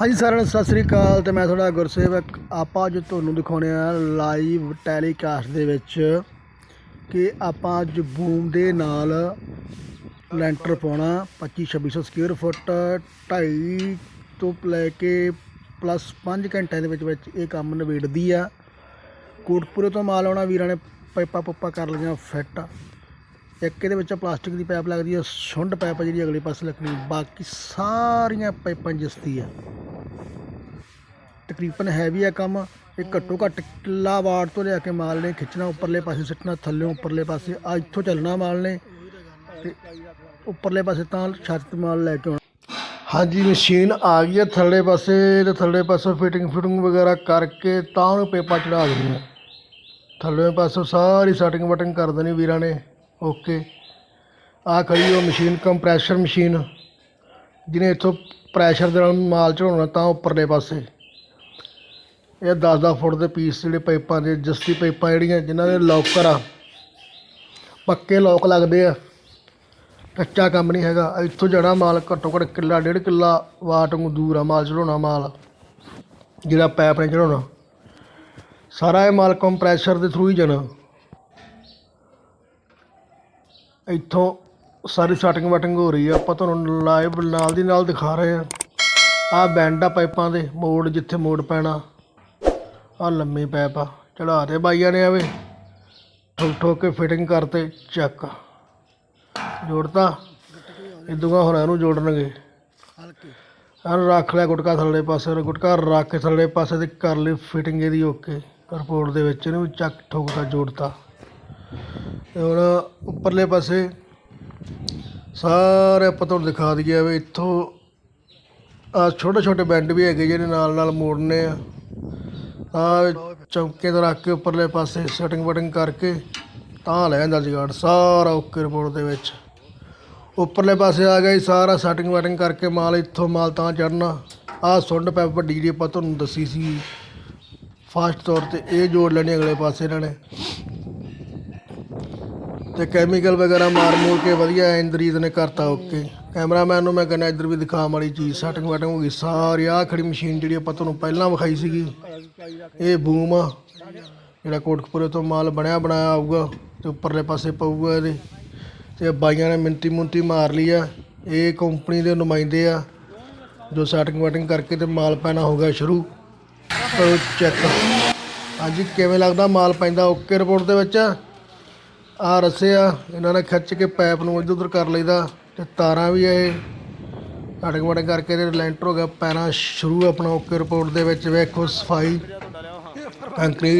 ਹਾਂਜੀ ਸਾਰਿਆਂ ਨੂੰ ਸਤਿ ਸ੍ਰੀ ਅਕਾਲ ਤੇ ਮੈਂ ਤੁਹਾਡਾ ਗੁਰਸੇਵਕ, ਆਪਾਂ ਅੱਜ ਤੁਹਾਨੂੰ ਦਿਖਾਉਣੇ ਆ ਲਾਈਵ ਟੈਲੀਕਾਸਟ ਦੇ ਵਿੱਚ ਕਿ ਆਪਾਂ ਅੱਜ ਬੂਮ ਦੇ ਨਾਲ ਲੈਂਟਰ ਪਾਉਣਾ 25 2600 ਸਕੁਅਰ ਫੁੱਟ 2.5 ਤੋਂ ਲੈ ਕੇ ਪਲੱਸ 5 ਘੰਟਿਆਂ ਦੇ ਵਿੱਚ ਵਿੱਚ ਇਹ ਕੰਮ ਨਿਬੇੜਦੀ ਆ। ਕੋਟਪੁਰੇ ਤੋਂ ਮਾਲ ਆਉਣਾ, ਵੀਰਾਂ ਨੇ ਪਾਈਪਾਂ ਪੁੱਪਾਂ ਕਰ ਲਈਆਂ ਫਿੱਟ ਇੱਕ ਇਹਦੇ ਵਿੱਚ ਪਲਾਸਟਿਕ ਦੀ ਪਾਈਪ ਲੱਗਦੀ ਹੈ ਸੁੰਡ ਪਾਈਪ ਆ ਜਿਹੜੀ ਅਗਲੇ ਪਾਸੇ ਲੱਗਣੀ, ਬਾਕੀ ਸਾਰੀਆਂ ਪਾਈਪਾਂ ਜਿਸਤੀ ਆ। ਤਕਰੀਬਨ ਹੈਵੀ ਆ ਕੰਮ। ਇਹ ਘੱਟੋ ਘੱਟ ਕਿੱਲਾ ਵਾਟ ਤੋਂ ਲਿਆ ਕੇ ਮਾਲ ਨੇ ਖਿੱਚਣਾ, ਉੱਪਰਲੇ ਪਾਸੇ ਸਿੱਟਣਾ ਥੱਲੇ ਉੱਪਰਲੇ ਪਾਸੇ, ਆ ਇੱਥੋਂ ਚੱਲਣਾ ਮਾਲ ਨੇ। ਤੇ ਉੱਪਰਲੇ ਪਾਸੇ ਤਾਂ ਛੱਤ ਮਾਲ ਲੈ ਕੇ ਆਉਣਾ। ਹਾਂਜੀ, ਮਸ਼ੀਨ ਆ ਗਈ ਹੈ ਥੱਲੇ ਪਾਸੇ ਤੇ ਥੱਲੇ ਪਾਸੇ ਫਿਟਿੰਗ ਫਿਟਿੰਗ ਵਗੈਰਾ ਕਰਕੇ ਤਾਂ ਉਹਨੂੰ ਪੇਪਾ ਚੜਾ ਦੇਣੀ ਹੈ ਥੱਲੇ ਪਾਸੋਂ ਸਾਰੀ ਸੈਟਿੰਗ ਵਟਿੰਗ ਕਰ ਦੇਣੀ ਵੀਰਾਂ ਨੇ। ਓਕੇ ਆ ਖੜੀ ਉਹ ਮਸ਼ੀਨ ਕੰਪਰੈਸ਼ਰ ਮਸ਼ੀਨ। ਜਿਹਨੇ ਇੱਥੋਂ ਪ੍ਰੈਸ਼ਰ ਦੇ ਨਾਲ ਮਾਲ ਚੜਾਉਣਾ ਤਾਂ ਉੱਪਰਲੇ ਪਾਸੇ। ਇਹ 10-10 ਫੁੱਟ ਦੇ ਪੀਸ ਜਿਹੜੇ ਪਾਈਪਾਂ ਦੇ ਜਸਤੀ ਪਾਈਪਾਂ ਜਿਹੜੀਆਂ, ਜਿਨ੍ਹਾਂ ਦੇ ਲੋਕਰ ਆ। ਪੱਕੇ ਲੋਕ ਲੱਗਦੇ ਆ। ਕੱਚਾ ਕੰਮ ਨਹੀਂ ਹੈਗਾ। ਇੱਥੋਂ ਜੜਾ ਮਾਲ ਘੱਟੋ ਘੱਟ ਕਿੱਲਾ, ਡੇਢ ਕਿੱਲਾ ਵਾਟ ਨੂੰ ਦੂਰ ਆ ਮਾਲ ਚੜਾਉਣਾ ਮਾਲ। ਜਿਹੜਾ ਪੈਪ ਨੇ ਚੜਾਉਣਾ ਸਾਰਾ ਇਹ ਮਾਲ ਕੰਪਰੈਸ਼ਰ ਦੇ ਥਰੂ ਹੀ ਜਾਣਾ। ਇੱਥੋਂ ਸਾਰੀ ਸਟਿੰਗ ਵਟਿੰਗ ਹੋ ਰਹੀ ਆ। ਆਪਾਂ ਤੁਹਾਨੂੰ ਲਾਈਵ ਨਾਲ ਦੀ ਨਾਲ ਦਿਖਾ ਰਹੇ ਆ। ਆ ਬੈਂਡ ਆ ਪਾਈਪਾਂ ਦੇ, ਮੋੜ ਜਿੱਥੇ ਮੋੜ ਪੈਣਾ। ਆ ਲੰਮੀ ਪਾਈਪ ਆ ਚੜਾ ਦੇ ਬਾਈਆਂ ਨੇ ਆਵੇ ਠੋਕ ਠੋਕ ਕੇ ਫਿਟਿੰਗ ਕਰਤੇ ਚੱਕ। ਜੋੜਤਾ ਇਦੂਗਾ ਹੋਰਾਂ ਨੂੰ ਜੋੜਨਗੇ। ਆਹ ਰੱਖ ਲਿਆ ਗੁਟਕਾ ਥੱਲੇ ਪਾਸੇ ਔਰ ਗੁਟਕਾ ਰੱਖ ਕੇ ਥੱਲੇ ਪਾਸੇ ਤੇ ਕਰ ਲਈ ਫਿਟਿੰਗ ਇਹਦੀ ਓਕੇ ਰਿਪੋਰਟ ਦੇ ਵਿੱਚ ਇਹਨੂੰ ਚੱਕ ਠੋਕਦਾ ਜੋੜਤਾ। ਤੇ ਹੁਣ ਉੱਪਰਲੇ ਪਾਸੇ ਸਾਰੇ ਆਪਾਂ ਤੁਹਾਨੂੰ ਦਿਖਾ ਦਈਏ ਵੀ ਇੱਥੋਂ ਆ ਛੋਟੇ ਛੋਟੇ ਬੈਂਡ ਵੀ ਹੈਗੇ ਜਿਹੜੇ ਨਾਲ ਨਾਲ ਮੋੜਨੇ ਆ। ਆ ਚੌਂਕੇ ਤੇ ਰੱਖ ਕੇ ਉੱਪਰਲੇ ਪਾਸੇ ਸੈਟਿੰਗ ਵਟਿੰਗ ਕਰਕੇ ਤਾਂ ਲੈ ਜਾਂਦਾ ਜਗਾੜ, ਸਾਰਾ ਓਕੇ ਰਿਪੋਰਟ ਦੇ ਵਿੱਚ। ਉੱਪਰਲੇ ਪਾਸੇ ਆ ਗਿਆ ਜੀ, ਸਾਰਾ ਸੈਟਿੰਗ ਵਟਿੰਗ ਕਰਕੇ ਮਾਲ ਇੱਥੋਂ ਮਾਲ ਤਾਂ ਚੜਨਾ ਆਹ ਸੁੰਡ ਪੈਪ ਵੱਡੀ ਜਿਹੜੀ ਆਪਾਂ ਤੁਹਾਨੂੰ ਦੱਸੀ ਸੀ। ਫਾਸਟ ਤੌਰ ਤੇ ਇਹ ਜੋੜ ਲੈਣੀ ਅਗਲੇ ਪਾਸੇ ਇਹਨਾਂ ਨੇ। ਤੇ ਕੈਮੀਕਲ ਵਗੈਰਾ ਮਾਰ ਮੂਰ ਕੇ ਵਧੀਆ ਇੰਦਰੀਤ ਨੇ ਕਰਤਾ, ਓਕੇ। ਕੈਮਰਾਮੈਨ ਨੂੰ ਮੈਂ ਕਹਿੰਦਾ ਇੱਧਰ ਵੀ ਦਿਖਾ ਵਾਲੀ ਚੀਜ਼ ਸੈਟਿੰਗ ਵਟਿੰਗ ਹੋ ਗਈ। ਸਾਰੀ ਆਹ ਖੜੀ ਮਸ਼ੀਨ ਜਿਹੜੀ ਆਪਾਂ ਤੁਹਾਨੂੰ ਪਹਿਲਾਂ ਵਿਖਾਈ ਸੀਗੀ। ਇਹ ਬੂਮ ਆ। ਜਿਹੜਾ ਕੋਟਕਪੁਰੇ ਤੋਂ ਮਾਲ ਬਣਿਆ, ਬਣਾਇਆ ਆਊਗਾ ਤੇ ਉੱਪਰਲੇ ਪਾਸੇ ਪਊਗਾ ਇਹਦੇ। ਤੇ ਬਾਈਆਂ ਨੇ ਮਿੰਤੀ ਮੁੰਤੀ ਮਾਰ ਲਈ ਆ। ਇਹ ਕੰਪਨੀ ਦੇ ਨੁਮਾਇੰਦੇ ਆ, ਜੋ ਸੈਟਿੰਗ ਵਟਿੰਗ ਕਰਕੇ ਤੇ ਮਾਲ ਪੈਣਾ ਹੋ ਗਿਆ ਸ਼ੁਰੂ। ਚੈੱਕ ਹਾਂਜੀ, ਕਿਵੇਂ ਲੱਗਦਾ ਮਾਲ ਪੈਂਦਾ? ਓਕੇ ਰਿਪੋਰਟ ਦੇ ਵਿੱਚ ਆ। ਰੱਸੇ ਆ। ਇਹਨਾਂ ਨੇ ਖਿੱਚ ਕੇ ਪਾਈਪ ਨੂੰ ਇੱਧਰ ਉੱਧਰ ਕਰ ਲਈਦਾ ਤੇ ਤਾਰਾਂ ਵੀ ਇਹ। ਕਟਿੰਗ ਵਟਿੰਗ ਕਰਕੇ ਤੇ ਲੈਂਟਰ ਹੋ ਗਿਆ ਪੈਣਾ ਸ਼ੁਰੂ ਆਪਣਾ ਓਕੇ ਰਿਪੋਰਟ ਦੇ ਵਿੱਚ, ਵੇਖੋ ਸਫ਼ਾਈ। ਕੰਕਰੀਟ